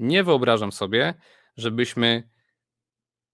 nie wyobrażam sobie, żebyśmy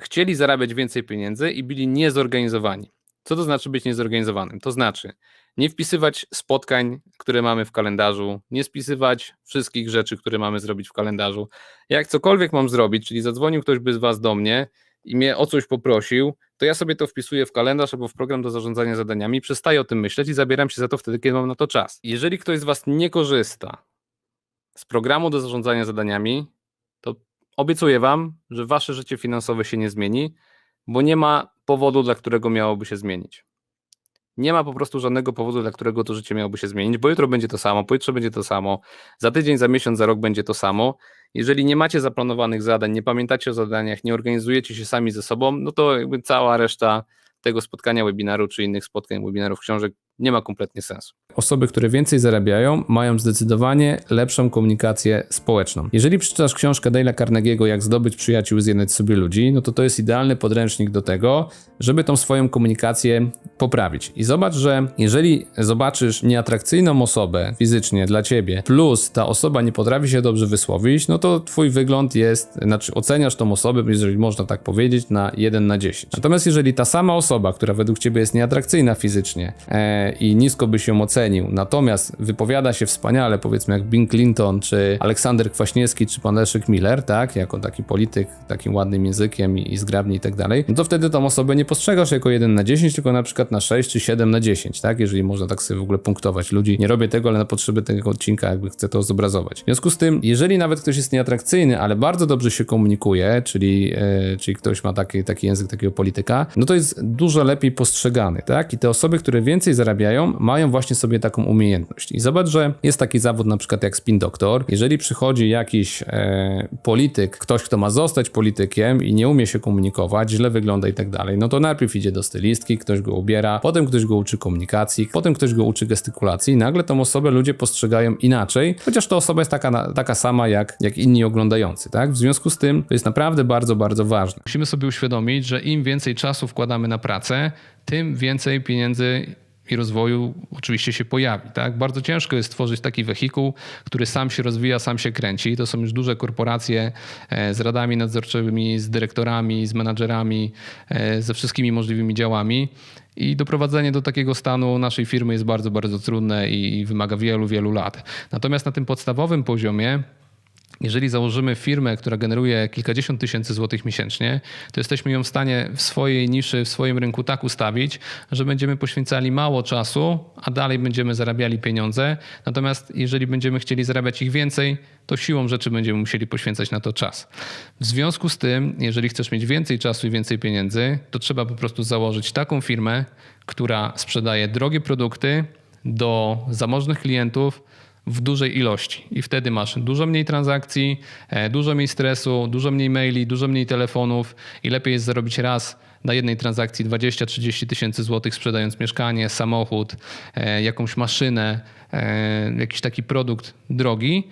chcieli zarabiać więcej pieniędzy i byli niezorganizowani. Co to znaczy być niezorganizowanym? To znaczy nie wpisywać spotkań, które mamy w kalendarzu, nie spisywać wszystkich rzeczy, które mamy zrobić w kalendarzu. Jak cokolwiek mam zrobić, czyli zadzwonił ktoś by z Was do mnie i mnie o coś poprosił, to ja sobie to wpisuję w kalendarz albo w program do zarządzania zadaniami, przestaję o tym myśleć i zabieram się za to wtedy, kiedy mam na to czas. Jeżeli ktoś z Was nie korzysta z programu do zarządzania zadaniami, obiecuję Wam, że Wasze życie finansowe się nie zmieni, bo nie ma powodu, dla którego miałoby się zmienić. Nie ma po prostu żadnego powodu, dla którego to życie miałoby się zmienić, bo jutro będzie to samo, pojutrze będzie to samo, za tydzień, za miesiąc, za rok będzie to samo. Jeżeli nie macie zaplanowanych zadań, nie pamiętacie o zadaniach, nie organizujecie się sami ze sobą, no to jakby cała reszta tego spotkania, webinaru czy innych spotkań, webinarów, książek nie ma kompletnie sensu. Osoby, które więcej zarabiają, mają zdecydowanie lepszą komunikację społeczną. Jeżeli przeczytasz książkę Dale'a Carnegie'ego Jak zdobyć przyjaciół i zjednać sobie ludzi, no to to jest idealny podręcznik do tego, żeby tą swoją komunikację poprawić. I zobacz, że jeżeli zobaczysz nieatrakcyjną osobę fizycznie dla ciebie, plus ta osoba nie potrafi się dobrze wysłowić, no to twój wygląd jest, znaczy oceniasz tą osobę, jeżeli można tak powiedzieć, na 1 na 10. Natomiast jeżeli ta sama osoba, która według ciebie jest nieatrakcyjna fizycznie e, i nisko byś ją ocenił, natomiast wypowiada się wspaniale, powiedzmy jak Bill Clinton, czy Aleksander Kwaśniewski, czy pan Leszek Miller, tak, jako taki polityk, takim ładnym językiem i, i zgrabny i tak dalej, no to wtedy tą osobę nie postrzegasz jako 1 na 10, tylko na przykład na 6 czy 7 na 10, tak, jeżeli można tak sobie w ogóle punktować ludzi. Nie robię tego, ale na potrzeby tego odcinka jakby chcę to zobrazować. W związku z tym, jeżeli nawet ktoś jest nieatrakcyjny, ale bardzo dobrze się komunikuje, czyli, e, czyli ktoś ma taki, taki język takiego polityka, no to jest dużo lepiej postrzegany, tak, i te osoby, które więcej zarabiają, mają właśnie sobie taką umiejętność. I zobacz, że jest taki zawód na przykład jak spin doktor. Jeżeli przychodzi jakiś e, polityk, ktoś, kto ma zostać politykiem i nie umie się komunikować, źle wygląda i tak dalej, no to najpierw idzie do stylistki, ktoś go ubiera, potem ktoś go uczy komunikacji, potem ktoś go uczy gestykulacji i nagle tą osobę ludzie postrzegają inaczej, chociaż ta osoba jest taka, taka sama jak, jak inni oglądający, tak? W związku z tym to jest naprawdę bardzo, bardzo ważne. Musimy sobie uświadomić, że im więcej czasu wkładamy na pracę, tym więcej pieniędzy i rozwoju oczywiście się pojawi. Tak? Bardzo ciężko jest stworzyć taki wehikuł, który sam się rozwija, sam się kręci. To są już duże korporacje e, z radami nadzorczymi, z dyrektorami, z menadżerami, e, ze wszystkimi możliwymi działami. I doprowadzenie do takiego stanu naszej firmy jest bardzo, bardzo trudne i wymaga wielu, wielu lat. Natomiast na tym podstawowym poziomie jeżeli założymy firmę, która generuje kilkadziesiąt tysięcy złotych miesięcznie, to jesteśmy ją w stanie w swojej niszy, w swoim rynku tak ustawić, że będziemy poświęcali mało czasu, a dalej będziemy zarabiali pieniądze. Natomiast jeżeli będziemy chcieli zarabiać ich więcej, to siłą rzeczy będziemy musieli poświęcać na to czas. W związku z tym, jeżeli chcesz mieć więcej czasu i więcej pieniędzy, to trzeba po prostu założyć taką firmę, która sprzedaje drogie produkty do zamożnych klientów w dużej ilości. I wtedy masz dużo mniej transakcji, e, dużo mniej stresu, dużo mniej maili, dużo mniej telefonów i lepiej jest zarobić raz na jednej transakcji 20-30 tysięcy złotych sprzedając mieszkanie, samochód, e, jakąś maszynę, e, jakiś taki produkt drogi,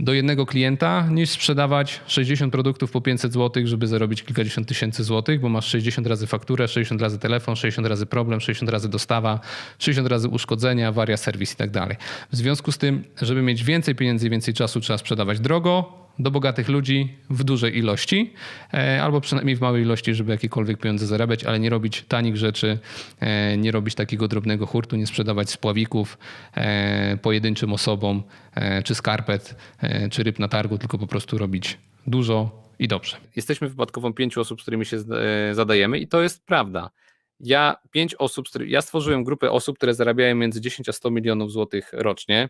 do jednego klienta, niż sprzedawać 60 produktów po 500 zł, żeby zarobić kilkadziesiąt tysięcy złotych, bo masz 60 razy fakturę, 60 razy telefon, 60 razy problem, 60 razy dostawa, 60 razy uszkodzenia, awaria, serwis i tak dalej. W związku z tym, żeby mieć więcej pieniędzy i więcej czasu, trzeba sprzedawać drogo, do bogatych ludzi w dużej ilości, e, albo przynajmniej w małej ilości, żeby jakiekolwiek pieniądze zarabiać, ale nie robić tanich rzeczy, e, nie robić takiego drobnego hurtu, nie sprzedawać spławików e, pojedynczym osobom, czy skarpet, czy ryb na targu, tylko po prostu robić dużo i dobrze. Jesteśmy wypadkową pięciu osób, z którymi się zadajemy i to jest prawda. Ja pięć osób, ja stworzyłem grupę osób, które zarabiają między 10 a 100 milionów złotych rocznie.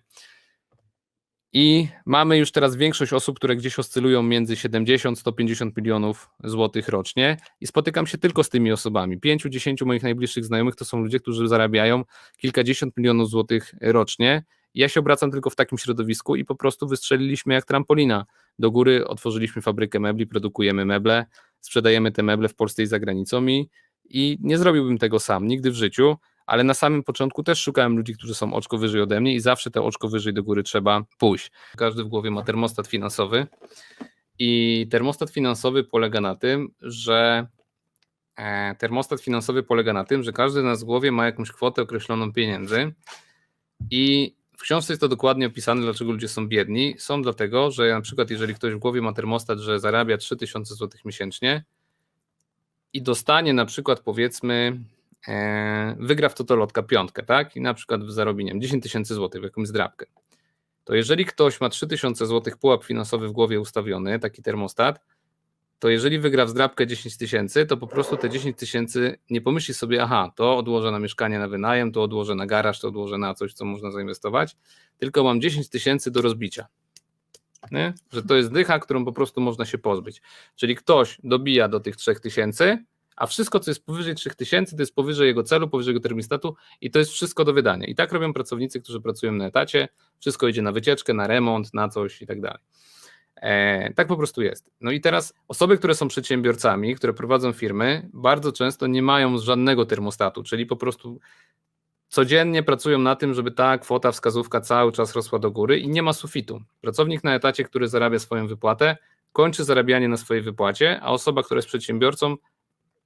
I mamy już teraz większość osób, które gdzieś oscylują między 70-150 milionów złotych rocznie. I spotykam się tylko z tymi osobami. 5-10 moich najbliższych znajomych to są ludzie, którzy zarabiają kilkadziesiąt milionów złotych rocznie. Ja się obracam tylko w takim środowisku i po prostu wystrzeliliśmy jak trampolina. Do góry otworzyliśmy fabrykę mebli, produkujemy meble, sprzedajemy te meble w Polsce i za granicą i, i nie zrobiłbym tego sam nigdy w życiu ale na samym początku też szukałem ludzi, którzy są oczko wyżej ode mnie i zawsze te oczko wyżej do góry trzeba pójść. Każdy w głowie ma termostat finansowy i termostat finansowy polega na tym, że e, termostat finansowy polega na tym, że każdy z nas w głowie ma jakąś kwotę określoną pieniędzy i w książce jest to dokładnie opisane, dlaczego ludzie są biedni. Są dlatego, że na przykład jeżeli ktoś w głowie ma termostat, że zarabia 3000 zł miesięcznie i dostanie na przykład powiedzmy wygra w totolotka piątkę, tak? I na przykład zarobi nie wiem, 10 tysięcy złotych w jakąś zdrabkę. To jeżeli ktoś ma 3000 złotych pułap finansowy w głowie ustawiony, taki termostat, to jeżeli wygra w zdrabkę 10 tysięcy, to po prostu te 10 tysięcy nie pomyśli sobie, aha, to odłożę na mieszkanie na wynajem, to odłożę na garaż, to odłożę na coś, co można zainwestować, tylko mam 10 tysięcy do rozbicia. Nie? Że to jest dycha, którą po prostu można się pozbyć. Czyli ktoś dobija do tych 3 tysięcy, a wszystko, co jest powyżej 3000, to jest powyżej jego celu, powyżej jego termostatu i to jest wszystko do wydania. I tak robią pracownicy, którzy pracują na etacie, wszystko idzie na wycieczkę, na remont, na coś i tak dalej. E, tak po prostu jest. No i teraz osoby, które są przedsiębiorcami, które prowadzą firmy, bardzo często nie mają żadnego termostatu, czyli po prostu codziennie pracują na tym, żeby ta kwota, wskazówka cały czas rosła do góry i nie ma sufitu. Pracownik na etacie, który zarabia swoją wypłatę, kończy zarabianie na swojej wypłacie, a osoba, która jest przedsiębiorcą,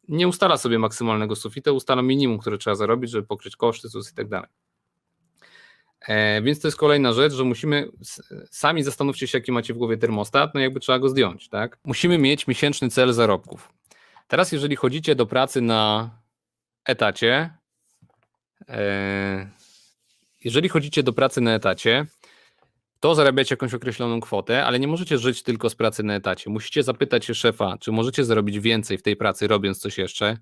nie ustala sobie maksymalnego sufitu, ustala minimum, które trzeba zarobić, żeby pokryć koszty, ZUS i tak dalej. E, więc to jest kolejna rzecz, że musimy sami zastanówcie się, jaki macie w głowie termostat, no jakby trzeba go zdjąć, tak? Musimy mieć miesięczny cel zarobków. Teraz, jeżeli chodzicie do pracy na etacie, e, jeżeli chodzicie do pracy na etacie, to zarabiacie jakąś określoną kwotę, ale nie możecie żyć tylko z pracy na etacie. Musicie zapytać się szefa, czy możecie zarobić więcej w tej pracy, robiąc coś jeszcze,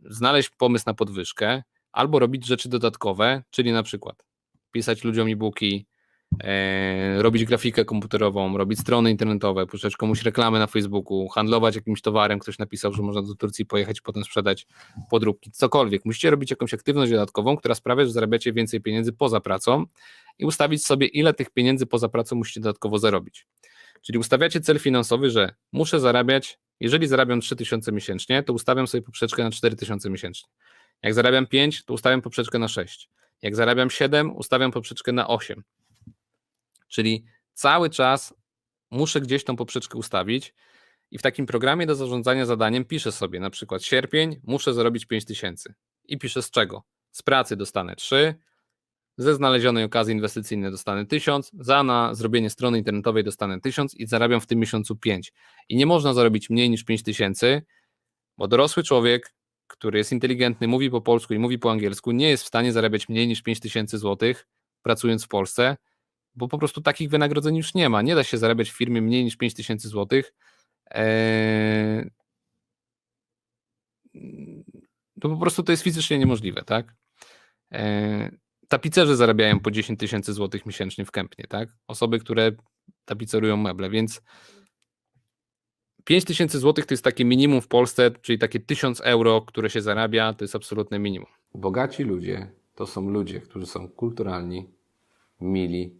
znaleźć pomysł na podwyżkę, albo robić rzeczy dodatkowe, czyli na przykład pisać ludziom e-booki, robić grafikę komputerową, robić strony internetowe, puszczać komuś reklamy na Facebooku, handlować jakimś towarem, ktoś napisał, że można do Turcji pojechać, potem sprzedać podróbki, cokolwiek. Musicie robić jakąś aktywność dodatkową, która sprawia, że zarabiacie więcej pieniędzy poza pracą i ustawić sobie, ile tych pieniędzy poza pracą musicie dodatkowo zarobić. Czyli ustawiacie cel finansowy, że muszę zarabiać, jeżeli zarabiam 3000 miesięcznie, to ustawiam sobie poprzeczkę na 4000 miesięcznie. Jak zarabiam 5, to ustawiam poprzeczkę na 6. Jak zarabiam 7, ustawiam poprzeczkę na 8. Czyli cały czas muszę gdzieś tą poprzeczkę ustawić i w takim programie do zarządzania zadaniem piszę sobie na przykład sierpień, muszę zarobić 5000 i piszę z czego? Z pracy dostanę 3, ze znalezionej okazji inwestycyjnej dostanę 1000, za na zrobienie strony internetowej dostanę 1000 i zarabiam w tym miesiącu 5. I nie można zarobić mniej niż 5000, bo dorosły człowiek który jest inteligentny, mówi po polsku i mówi po angielsku, nie jest w stanie zarabiać mniej niż 5000 zł pracując w Polsce, bo po prostu takich wynagrodzeń już nie ma. Nie da się zarabiać w firmie mniej niż 5000 zł. Eee... To po prostu to jest fizycznie niemożliwe, tak? Eee... Tapicerzy zarabiają po 10 tysięcy złotych miesięcznie w Kępnie, tak? Osoby, które tapicerują meble, więc 5 tysięcy złotych to jest takie minimum w Polsce, czyli takie 1000 euro, które się zarabia, to jest absolutne minimum. Bogaci ludzie to są ludzie, którzy są kulturalni, mili,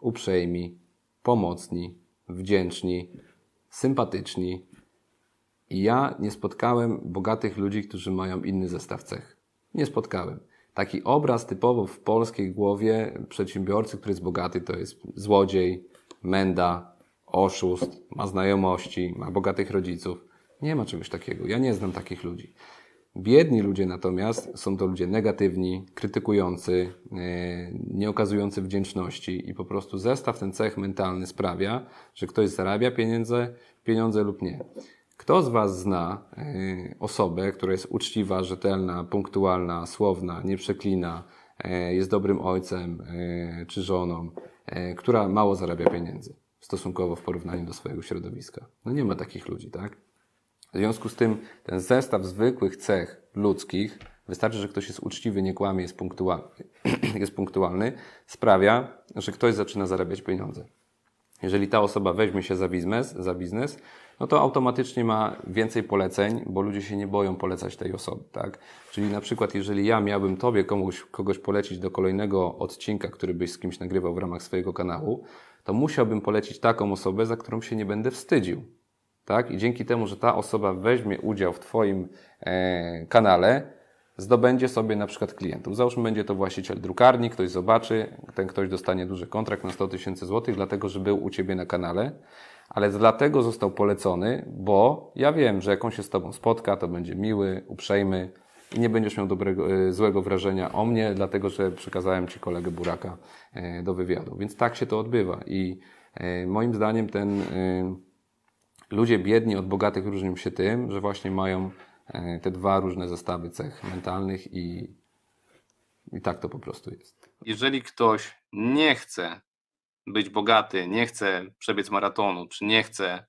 uprzejmi, pomocni, wdzięczni, sympatyczni. I ja nie spotkałem bogatych ludzi, którzy mają inny zestaw cech. Nie spotkałem. Taki obraz typowo w polskiej głowie przedsiębiorcy, który jest bogaty, to jest złodziej, menda, oszust, ma znajomości, ma bogatych rodziców. Nie ma czegoś takiego. Ja nie znam takich ludzi. Biedni ludzie natomiast są to ludzie negatywni, krytykujący, e, nie okazujący wdzięczności i po prostu zestaw ten cech mentalny sprawia, że ktoś zarabia pieniądze, pieniądze lub nie. Kto z Was zna e, osobę, która jest uczciwa, rzetelna, punktualna, słowna, nie przeklina, e, jest dobrym ojcem czy żoną, która mało zarabia pieniędzy? stosunkowo w porównaniu do swojego środowiska. No nie ma takich ludzi, tak? W związku z tym ten zestaw zwykłych cech ludzkich, wystarczy, że ktoś jest uczciwy, nie kłamie, jest punktualny, jest punktualny sprawia, że ktoś zaczyna zarabiać pieniądze. Jeżeli ta osoba weźmie się za biznes, za biznes, no to automatycznie ma więcej poleceń, bo ludzie się nie boją polecać tej osoby, tak? Czyli na przykład, jeżeli ja miałbym Tobie komuś, kogoś polecić do kolejnego odcinka, który byś z kimś nagrywał w ramach swojego kanału, to musiałbym polecić taką osobę, za którą się nie będę wstydził. Tak? I dzięki temu, że ta osoba weźmie udział w Twoim e, kanale, zdobędzie sobie na przykład klientów. Załóżmy, będzie to właściciel drukarni, ktoś zobaczy, ten ktoś dostanie duży kontrakt na 100 tysięcy złotych, dlatego, że był u Ciebie na kanale, ale dlatego został polecony, bo ja wiem, że jak on się z Tobą spotka, to będzie miły, uprzejmy, i nie będziesz miał dobrego, e, złego wrażenia o mnie, dlatego że przekazałem Ci kolegę Buraka e, do wywiadu. Więc tak się to odbywa i e, moim zdaniem ten ludzie biedni od bogatych różnią się tym, że właśnie mają e, te dwa różne zestawy cech mentalnych i, i tak to po prostu jest. jeżeli ktoś nie chce być bogaty, nie chce przebiec maratonu, czy nie chce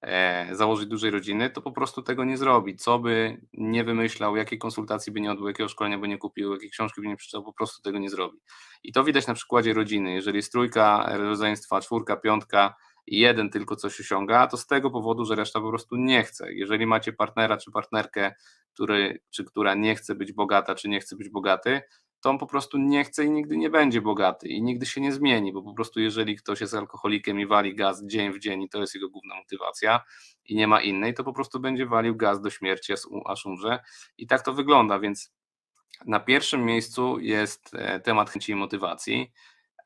e, założyć dużej rodziny, to po prostu tego nie zrobi. Co by nie wymyślał, jakiej konsultacji by nie odbył, jakiego szkolenia by nie kupił, jakiej książki by nie przeczytał, po prostu tego nie zrobi. I to widać na przykładzie rodziny. Jeżeli jest trójka rodzeństwa, czwórka, piątka jeden tylko coś osiąga, to z tego powodu, że reszta po prostu nie chce. Jeżeli macie partnera czy partnerkę, który, czy która nie chce być bogata, czy nie chce być bogaty, to on po prostu nie chce i nigdy nie będzie bogaty i nigdy się nie zmieni, bo po prostu jeżeli ktoś jest alkoholikiem i wali gaz dzień w dzień i to jest jego główna motywacja i nie ma innej, to po prostu będzie walił gaz do śmierci, aż umrze i tak to wygląda, więc na pierwszym miejscu jest e, temat chęci i motywacji.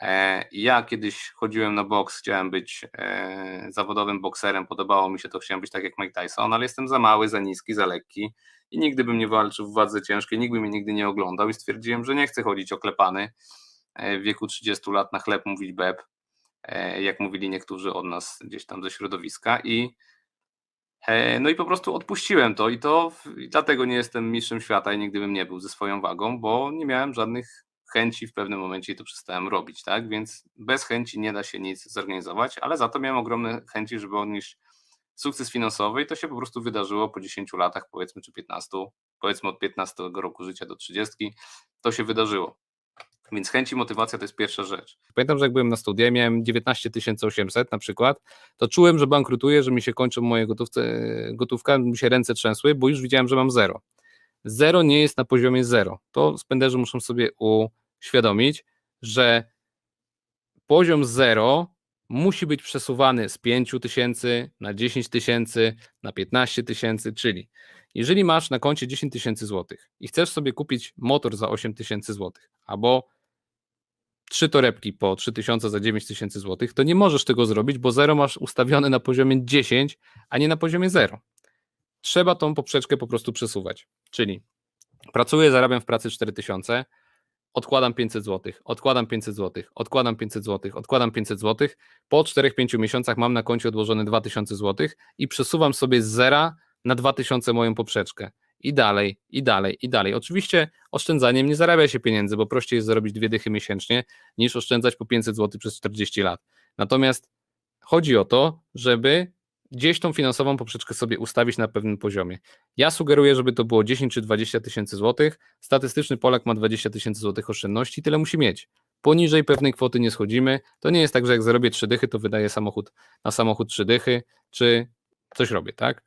E, Ja kiedyś chodziłem na boks, chciałem być e, zawodowym bokserem, podobało mi się to, chciałem być tak jak Mike Tyson, ale jestem za mały, za niski, za lekki i nigdy bym nie walczył w wadze ciężkiej, nikt by mnie nigdy nie oglądał i stwierdziłem, że nie chcę chodzić oklepany. E, w wieku 30 lat na chleb mówić beb, jak mówili niektórzy od nas gdzieś tam ze środowiska i no i po prostu odpuściłem to i to i dlatego nie jestem mistrzem świata i nigdy bym nie był ze swoją wagą, bo nie miałem żadnych chęci w pewnym momencie to przestałem robić, tak? Więc bez chęci nie da się nic zorganizować, ale za to miałem ogromne chęci, żeby odnieść sukces finansowy i to się po prostu wydarzyło po 10 latach, powiedzmy, czy 15, powiedzmy od 15 roku życia do 30, to się wydarzyło. Więc chęć i motywacja to jest pierwsza rzecz. Pamiętam, że jak byłem na studia, miałem 19 800 na przykład, to czułem, że bankrutuję, że mi się kończą moje gotówce, gotówka, mi się ręce trzęsły, bo już widziałem, że mam zero. Zero nie jest na poziomie zero. To spenderzy muszą sobie uświadomić, że poziom zero musi być przesuwany z 5 tysięcy na 10 tysięcy, na 15 tysięcy, czyli jeżeli masz na koncie 10 tysięcy złotych i chcesz sobie kupić motor za 8 tysięcy złotych, albo trzy torebki po 3 tysiące za 9 tysięcy złotych, to nie możesz tego zrobić, bo zero masz ustawione na poziomie 10, a nie na poziomie 0. Trzeba tą poprzeczkę po prostu przesuwać. Czyli pracuję, zarabiam w pracy 4 tysiące, odkładam 500 zł, odkładam 500 zł, odkładam 500 zł, odkładam 500 zł. Po 4-5 miesiącach mam na koncie odłożone 2000 zł i przesuwam sobie z zera na 2000 moją poprzeczkę. I dalej, i dalej, i dalej. Oczywiście oszczędzaniem nie zarabia się pieniędzy, bo prościej jest zarobić dwie dychy miesięcznie niż oszczędzać po 500 zł przez 40 lat. Natomiast chodzi o to, żeby gdzieś tą finansową poprzeczkę sobie ustawić na pewnym poziomie. Ja sugeruję, żeby to było 10 czy 20 tysięcy złotych. Statystyczny Polak ma 20 tysięcy złotych oszczędności, tyle musi mieć. Poniżej pewnej kwoty nie schodzimy. To nie jest tak, że jak zarobię trzy dychy, to wydaję samochód na samochód trzy dychy, czy coś robię, tak?